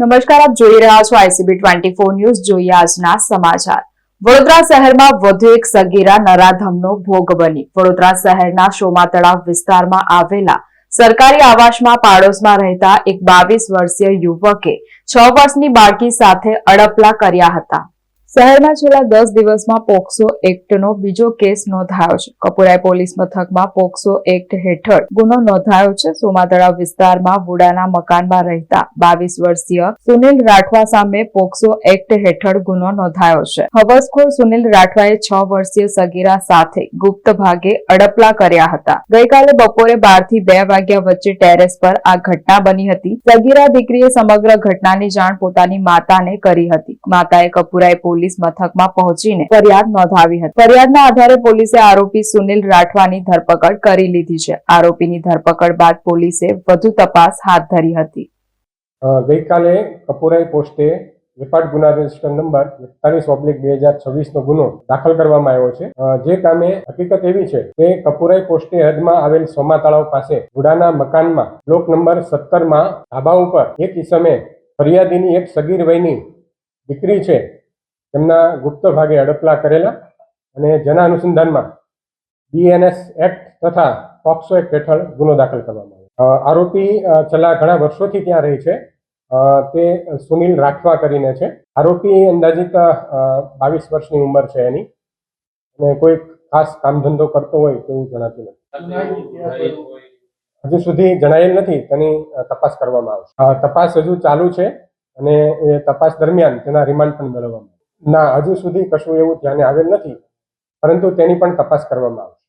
નમસ્કાર, આપ જોઈ રહ્યા છો આઈસીબી ટ્વેન્ટી ફોર ન્યૂઝ. જોઈએ આજના સમાચાર. વડોદરા શહેરમાં વધુ એક સગીરા નરાધમનો ભોગ બની. વડોદરા શહેરના શોમા તળાવ વિસ્તારમાં આવેલા સરકારી આવાસમાં પાડોશમાં રહેતા એક બાવીસ વર્ષીય યુવકે છ વર્ષની બાળકી સાથે અડપલા કર્યા હતા. શહેરમાં છેલ્લા દસ દિવસમાં પોક્સો એક્ટનો બીજો કેસ નોંધાયો છે. કપુરાઈ પોલીસ મથકમાં પોક્સો એક્ટ હેઠળ ગુનો નોંધાયો છે. સોમાતળાવ વિસ્તારમાં વુડાના મકાનમાં રહેતા બાવીસ વર્ષીય સુનિલ રાઠવા સામે પોક્સો એક્ટ હેઠળ ગુનો નોંધાયો છે. હવસખોર સુનિલ રાઠવાએ છ વર્ષીય સગીરા સાથે ગુપ્ત ભાગે અડપલા કર્યા હતા. ગઈકાલે બપોરે બારથી બે વાગ્યા વચ્ચે ટેરેસ પર આ ઘટના બની હતી. સગીરા દીકરીએ સમગ્ર ઘટનાની જાણ પોતાની માતાને કરી હતી. માતાએ કપુરાઈ પોલીસ મથકમાં પહોંચીને ફરિયાદ નોંધાવી હતી. ફરિયાદના આધારે પોલીસે આરોપી સુનિલ રાઠવાની ધરપકડ કરી લીધી છે. આરોપીની ધરપકડ બાદ પોલીસે વધુ તપાસ હાથ ધરી હતી. ગઈકાલે કપુરાઈ પોસ્ટે રેપાર્ડ ગુના રજિસ્ટર નંબર એકતાલીસ ઓબ્લિક બે હજાર છવ્વીસનો ગુનો દાખલ કરવામાં આવ્યો છે. જે કામે હકીકત એવી છે કે કપુરાઈ પોસ્ટે હદમાં આવેલ સોમા તળાવ પાસે ગુડાના મકાનમાં બ્લોક નંબર સત્તરમાં ધાબા ઉપર એક ઈસમે ફરિયાદીની એક સગીર વયની દીકરી છે તેમના ગુપ્ત ભાગે અડપલા કરેલા અને જેના અનુસંધાનમાં બીએનએસ એક્ટ તથા પોક્સો એક્ટ હેઠળ ગુનો દાખલ કરવામાં આવ્યો. આરોપી છેલ્લા ઘણા વર્ષોથી ત્યાં રહી છે. તે સુનિલ રાઠવા કરીને છે. આરોપી અંદાજિત બાવીસ વર્ષની ઉંમર છે એની. અને કોઈ ખાસ કામ ધંધો કરતો હોય તેવું જણાતું નથી. હજુ સુધી જણાયેલ નથી. તેની તપાસ કરવામાં આવશે. તપાસ હજુ ચાલુ છે અને એ તપાસ દરમિયાન તેના રિમાન્ડ પણ મેળવવામાં. ના હજુ સુધી કશું એવું ધ્યાને આવેલ નથી પરંતુ તેની પણ તપાસ કરવામાં આવશે.